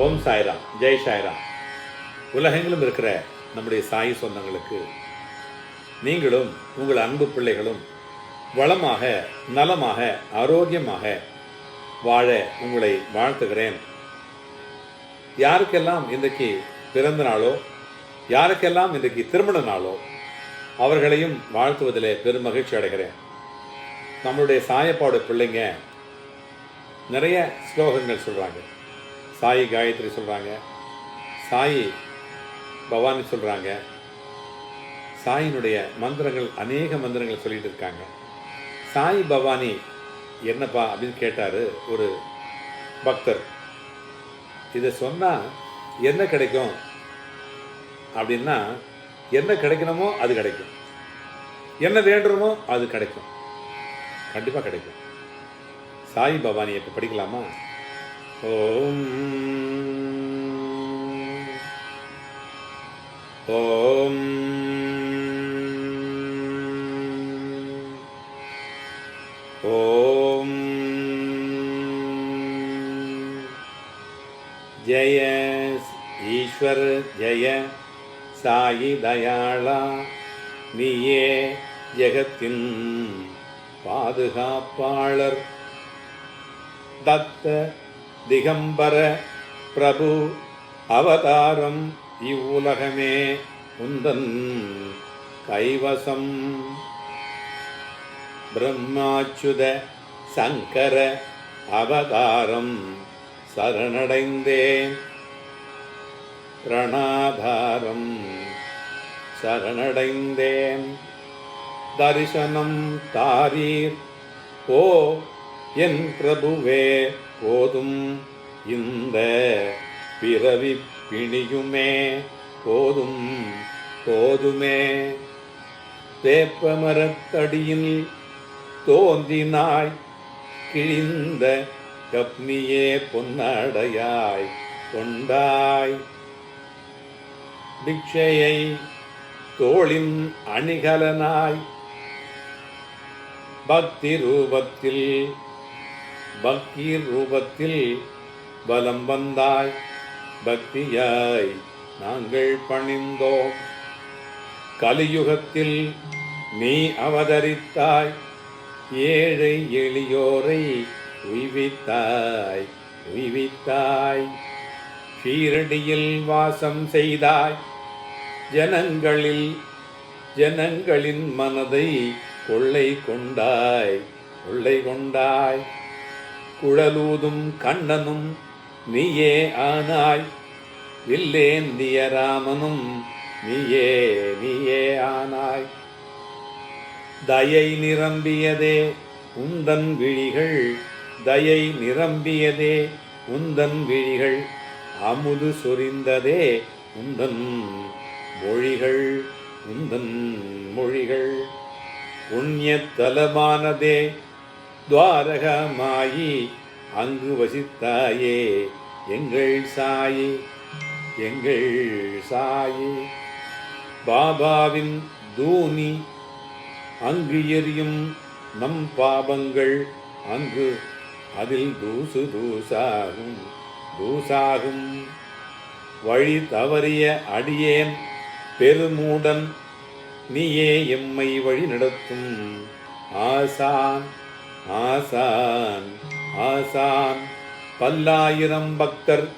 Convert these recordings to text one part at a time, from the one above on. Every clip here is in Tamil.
ஓம் சாய்ராம் ஜெய் சாய்ராம். உலகெங்கிலும் இருக்கிற நம்முடைய சாய் சொந்தங்களுக்கு நீங்களும் உங்கள் அன்பு பிள்ளைகளும் வளமாக நலமாக ஆரோக்கியமாக வாழ உங்களை வாழ்த்துகிறேன். யாருக்கெல்லாம் இன்றைக்கு பிறந்த நாளோ யாருக்கெல்லாம் இன்றைக்கு திருமண நாளோ அவர்களையும் வாழ்த்துவதில் பெரும் மகிழ்ச்சி அடைகிறேன். நம்மளுடைய சாயப்பாடு பிள்ளைங்க நிறைய ஸ்லோகங்கள் சொல்கிறாங்க சாயி காயத்ரி சொல்கிறாங்க சாயி பவானி சொல்கிறாங்க சாயினுடைய மந்திரங்கள் அநேக மந்திரங்கள் சொல்லிட்டு இருக்காங்க. சாய் பவானி என்னப்பா அப்படின்னு கேட்டார் ஒரு பக்தர். இதை சொன்னால் என்ன கிடைக்கும்? அப்படின்னா என்ன கிடைக்கணுமோ அது கிடைக்கும். என்ன வேண்டுமோ அது கிடைக்கும். கண்டிப்பாக கிடைக்கும். சாய் பவானி இப்போ படிக்கலாமா? ஓம். ஓம். ஓம். ஜய ஈஸ்வர் ஜய சாயி தயாளா நீயே ஜெகத்தின் பாதுகாப்பாளர். தத்த திகம்பர பிரபு அவதாரம் இவ்வுலகமே உந்தன் கைவசம். பிரம்மாச்சுத சங்கர அவதாரம் சரணடைந்தேன். பிரணாதாரம் சரணடைந்தேன். தரிசனம் தாரீர் ஓ என் பிரபுவே போதும். இந்த பிறவி பிணியுமே போதும். போதுமே. வேப்பமரத்தடியில் தோன்றினாய். கிழிந்த கப்னியே பொன்னடையாய் கொண்டாய். பிக்ஷையை தோளின் அணிகலனாய். பக்தி ரூபத்தில் பக்தி ரூபத்தில் பலம் வந்தாய். பக்தியாய் நாங்கள் பணிந்தோம். கலியுகத்தில் நீ அவதரித்தாய். ஏழை எளியோரை உய்வித்தாய் உய்வித்தாய். ஷீரடியில் வாசம் செய்தாய். ஜனங்களில் ஜனங்களின் மனதை கொள்ளை கொண்டாய் கொள்ளை கொண்டாய். குழலூதும் கண்ணனும் நீயே ஆனாய். வில்லேந்திய ராமனும் நீயே நீயே ஆனாய். தயை நிரம்பியதே உந்தன் விழிகள் தயை நிரம்பியதே உந்தன் விழிகள் அமுது சொரிந்ததே உந்தன் மொழிகள் உந்தன் மொழிகள். புண்ணியத்தலமானதே துவாரகமாயி அங்கு வசித்தாயே. எங்கள் சாயி எங்கள் சாயி. பாபாவின் தூணி அங்கு எரியும் நம் பாபங்கள் அங்கு அதில் தூசு தூசாகும் தூசாகும். வழி தவறிய அடியேன் பெருமூடன் நீயே எம்மை வழி நடத்தும். ஆசான் ஆசான் ஆசான் பல்லாயிரம் பக்தர்.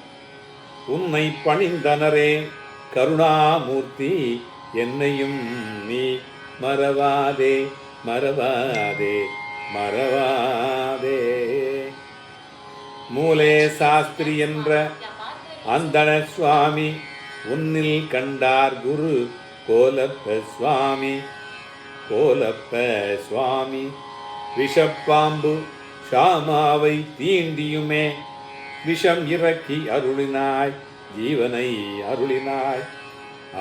உன்னை பணிந்தனரே கருணாமூர்த்தி என்னையும் நீ மறவாதே மறவாதே மறவாதே. மூலே சாஸ்திரி என்ற அந்தன சுவாமி உன்னில் கண்டார் குரு கோலப்ப சுவாமி கோலப்ப சுவாமி. விஷப்பாம்பு ஷாமாவை தீண்டியுமே விஷம் இறக்கி அருளினாய் ஜீவனை அருளினாய்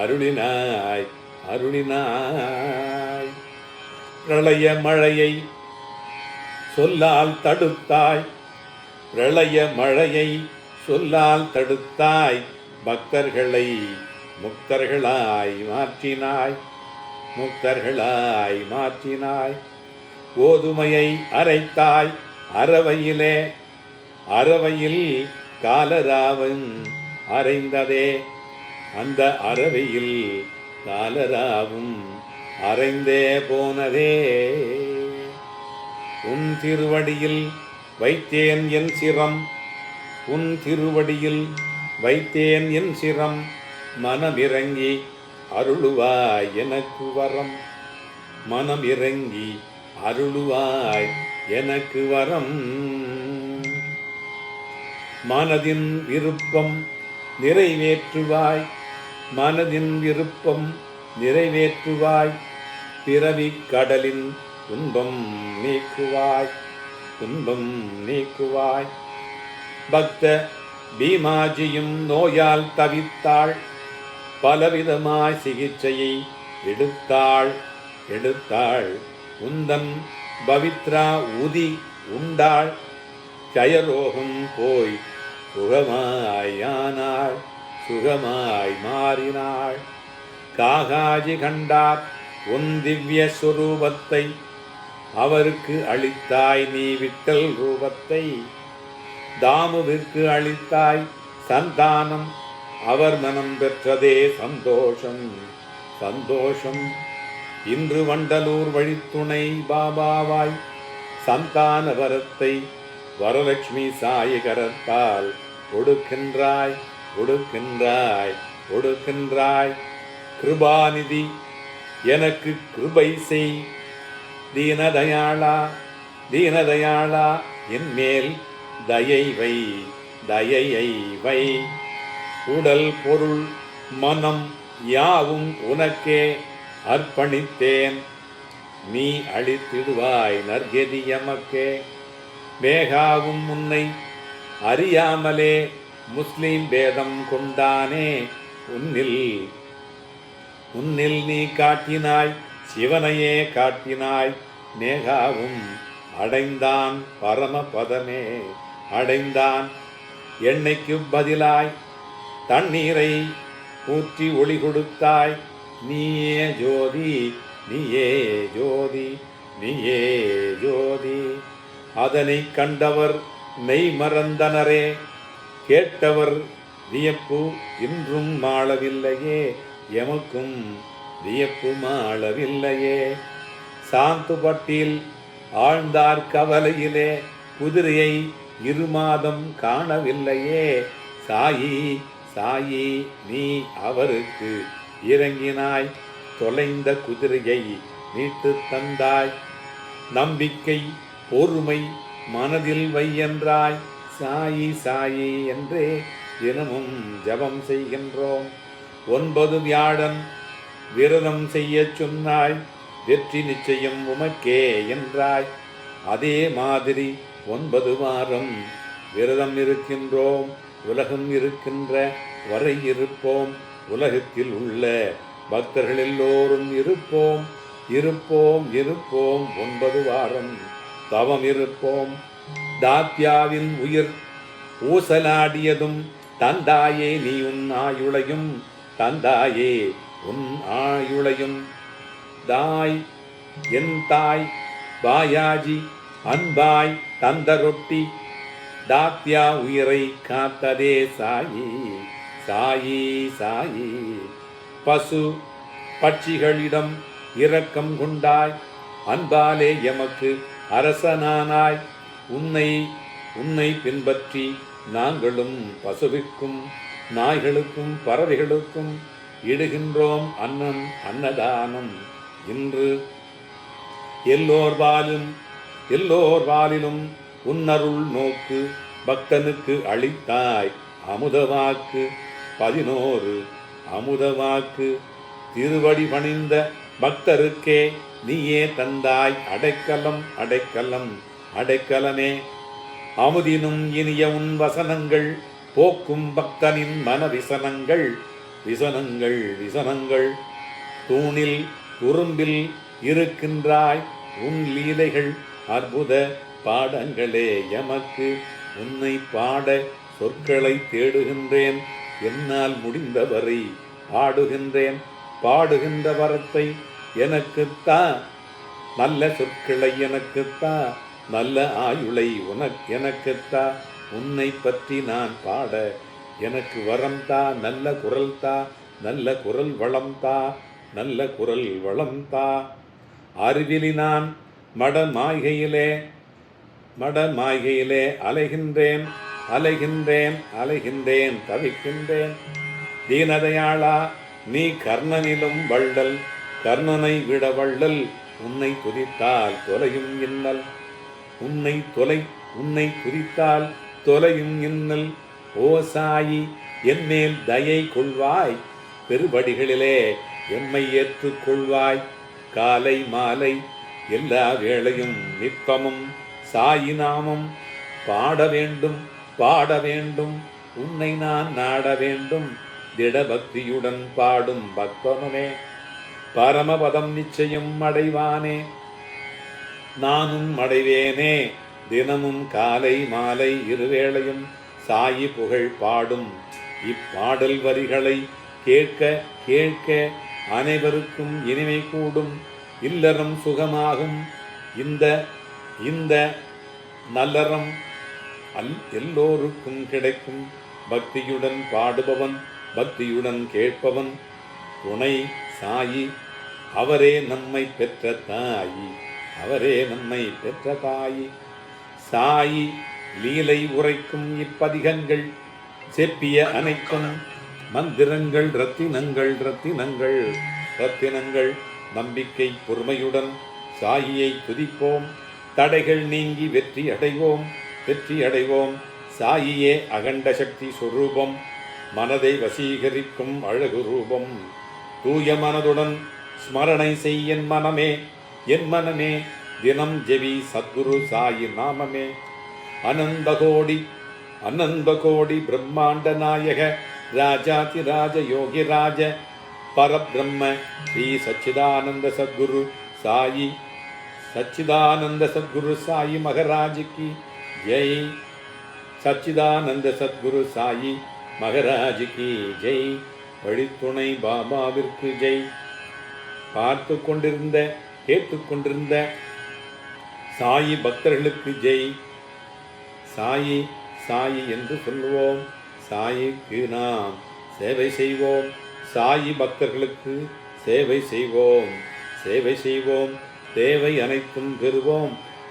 அருளினாய் அருளினாய். பிரளய மழையை சொல்லால் தடுத்தாய் பிரளய மழையை சொல்லால் தடுத்தாய் பக்தர்களை முக்தர்களாய் மாற்றினாய் முக்தர்களாய் மாற்றினாய். கோதுமையை அரைத்தாய் அறவையிலே. அறவையில் காலராவன் அரைந்ததே. அந்த அறவையில் காலராவும் அரைந்தே போனதே. உன் திருவடியில் வைத்தேன் என் சிரம். உன் திருவடியில் வைத்தேன் என் சிரம். மனமிறங்கி அருளுவாய் எனக்கு வரம். மனம் இறங்கி அருளுவாய் எனக்கு வரம். மனதின் விருப்பம் நிறைவேற்றுவாய். மனதின் விருப்பம் நிறைவேற்றுவாய். பிறவிக் கடலின் துன்பம் நீக்குவாய். துன்பம் நீக்குவாய். பக்த பீமாஜியும் நோயால் தவித்தாள். பலவிதமாய் சிகிச்சையை எடுத்தாள். எடுத்தாள். உந்தன் பவித்ரா உதி உண்டாள் ஜயரோகம் போய் சுகமாயானாள் சுகமாய் மாறினாள். காகாஜி கண்டார் உன் திவ்ய சுரூபத்தை அவருக்கு அளித்தாய் நீ விட்டல் ரூபத்தை. தாமுவிற்கு அளித்தாய் சந்தானம் அவர் மனம் பெற்றதே சந்தோஷம் சந்தோஷம். இன்று வண்டலூர் வழித்துணை பாபாவாய் சந்தான வரத்தை வரலட்சுமி சாயகரத்தால் கொடுக்கின்றாய் கொடுக்கின்றாய் கொடுக்கின்றாய் கிருபாநிதி எனக்கு கிருபை செய். தீனதயாளா தீனதயாளா என் மேல் தயை வை தயையை வை. உடல் பொருள் மனம் யாவும் உனக்கே. அர்ப்பணித்தேன். நீ அழித்திடுவாய் நற்கதி எமக்கே. மேகாவும் உன்னை அறியாமலே முஸ்லீம் பேதம் கொண்டானே உன்னில். உன்னில் நீ காட்டினாய் சிவனையே காட்டினாய் மேகாவும் அடைந்தான் பரமபதமே. அடைந்தான் எண்ணெய்க்கு பதிலாய் தண்ணீரை ஊற்றி ஒளி கொடுத்தாய் நீயே ஜோதி நீயே ஜோதி நீயே ஜோதி. அதனை கண்டவர் மெய் மறந்தனரே கேட்டவர் வியப்பு இன்றும் மாளவில்லையே எமக்கும் வியப்பு மாளவில்லையே. சாந்துபட்டில் ஆழ்ந்தார் கவலையிலே குதிரையை இரு மாதம் காணவில்லையே. சாயி சாயி நீ அவருக்கு இறங்கினாய் தொலைந்த குதிரையை மீட்டு தந்தாய். நம்பிக்கை பொறுமை மனதில் வையென்றாய் சாயி சாயி என்றே தினமும் ஜபம் செய்கின்றோம். ஒன்பது வியாழன் விரதம் செய்யச் சொன்னாய். வெற்றி நிச்சயம் உமக்கே என்றாய். அதே மாதிரி ஒன்பது வாரம் விரதம் இருக்கின்றோம். உலகம் இருக்கின்ற வரை இருப்போம். உலகத்தில் உள்ள பக்தர்கள் எல்லோரும் இருப்போம். இருப்போம் இருப்போம் ஒன்பது வாரம். தவம் இருப்போம். தாத்யாவின் உயிர் ஊசலாடியதும் தந்தாயே நீ உன் ஆயுளையும் தந்தாயே உன் ஆயுளையும். தாய் என் தாய் பாயாஜி அன்பாய் தந்த ரொட்டி தாத்யா உயிரை காத்ததே சாயி. சாயி சாயி. பசு பட்சிகளிடம் இரக்கம் கொண்டாய். அன்பாலே எமக்கு அரசனானாய். உன்னை உன்னை பின்பற்றி நாங்களும் பசுவிற்கும் நாய்களுக்கும் பறவைகளுக்கும் இடுகின்றோம் அன்னம் அன்னதானம். இன்று எல்லோர் வாலும் எல்லோர் வாலிலும் உன்னருள் நோக்கு பக்தனுக்கு அளித்தாய். அமுதவாக்கு பதினோரு. அமுதவாக்கு. திருவடி பணிந்த பக்தருக்கே நீயே தந்தாய். அடைக்கலம் அடைக்கலம் அடைக்கலமே. அமுதினும் இனிய உன் வசனங்கள் போக்கும் பக்தனின் மன விசனங்கள் விசனங்கள் விசனங்கள். தூணில் குறும்பில் இருக்கின்றாய். உன் லீலைகள் அற்புத பாடங்களே. எமக்கு உன்னை பாட சொற்களை தேடுகின்றேன். என்னால் முடிந்தவரை பாடுகின்றேன். பாடுகின்ற வரத்தை எனக்குத்தா நல்ல சொற்களை எனக்குத்தா நல்ல ஆயுளை உனக்கு எனக்குத்தா உன்னை பற்றி நான் பாட. எனக்கு வரம் தா. நல்ல குரல் தா. நல்ல குரல் வளம் தா. நல்ல குரல் வளம் தா. அறிவிலி நான் மட மாய்கையிலே மட மாய்கையிலே அலைகின்றேன். அலைகின்றேன் அலைகின்றேன் தவிக்கின்றேன். தீனதையாளா நீ கர்ணனிலும் வள்ளல் கர்ணனை விட வள்ளல் உன்னை துதித்தால் தொலையும் இன்னல். உன்னை தொலை உன்னை துதித்தால் தொலையும் இன்னல். ஓ சாயி என்மேல் தயை கொள்வாய் பெருபடிகளிலே எம்மை ஏற்றுக்கொள்வாய். காலை மாலை எல்லா வேளையும் நிற்பமும் சாயி நாமம் பாட வேண்டும். பாட வேண்டும். உன்னை நான் நாட வேண்டும். திடபக்தியுடன் பாடும் பக்தனுமே. பரமபதம் நிச்சயம் அடைவானே. நானும் அடைவேனே. தினமும் காலை மாலை இருவேளையும் சாயி புகழ் பாடும். இப்பாடல் வரிகளை கேட்க கேட்க அனைவருக்கும் இனிமை கூடும். இல்லறம் சுகமாகும். இந்த இந்த நல்லறம் அல் எல்லோருக்கும் கிடைக்கும். பக்தியுடன் பாடுபவன் பக்தியுடன் கேட்பவன். துணை சாயி அவரே நம்மை பெற்ற தாயி அவரே நம்மை பெற்ற தாயி. சாயி லீலை உரைக்கும் இப்பதிகங்கள் செப்பிய அனைத்தும் மந்திரங்கள் ரத்தினங்கள் ரத்தினங்கள் ரத்தினங்கள் நம்பிக்கை பொறுமையுடன் சாயியை துதிப்போம். தடைகள் நீங்கி வெற்றி அடைவோம். வெற்றி அடைவோம் சாயியே அகண்ட சக்தி சொரூபம். மனதை வசீகரிக்கும் அழகு ரூபம். தூய மனதுடன் ஸ்மரணை செய் என் மனமே. என் மனமே தினம் ஜெவி சத்குரு சாயி நாமமே. அனந்த கோடி அனந்த கோடி பிரம்மாண்ட நாயக ராஜாதி ராஜ யோகி ராஜ பரபிரம்ம ஸ்ரீ சச்சிதானந்த சத்குரு சாயி சச்சிதானந்த சத்குரு சாயி மகராஜிக்கு ஜெய். சச்சிதானந்த சத்குரு சாயி மகராஜ் ஜெய். வழித்துணை பாபாவிற்கு ஜெய். பார்த்து கொண்டிருந்த கேட்டுக்கொண்டிருந்த சாயி பக்தர்களுக்கு ஜெய். சாயி சாயி என்று சொல்லுவோம். சாயிக்கு நாம் சேவை செய்வோம். சாயி பக்தர்களுக்கு சேவை செய்வோம். சேவை செய்வோம். தேவை அனைத்தும் பெறுவோம்.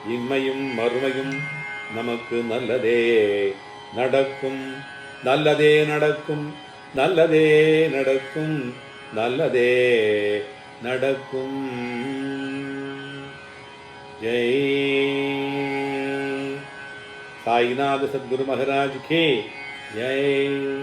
இம்மையும் மறுமையும் நமக்கு நல்லதே நடக்கும். நல்லதே நடக்கும். நல்லதே நடக்கும். நல்லதே நடக்கும். ஜெய். சாய்நாத சத்குரு மகராஜ் கே. ஜெய்.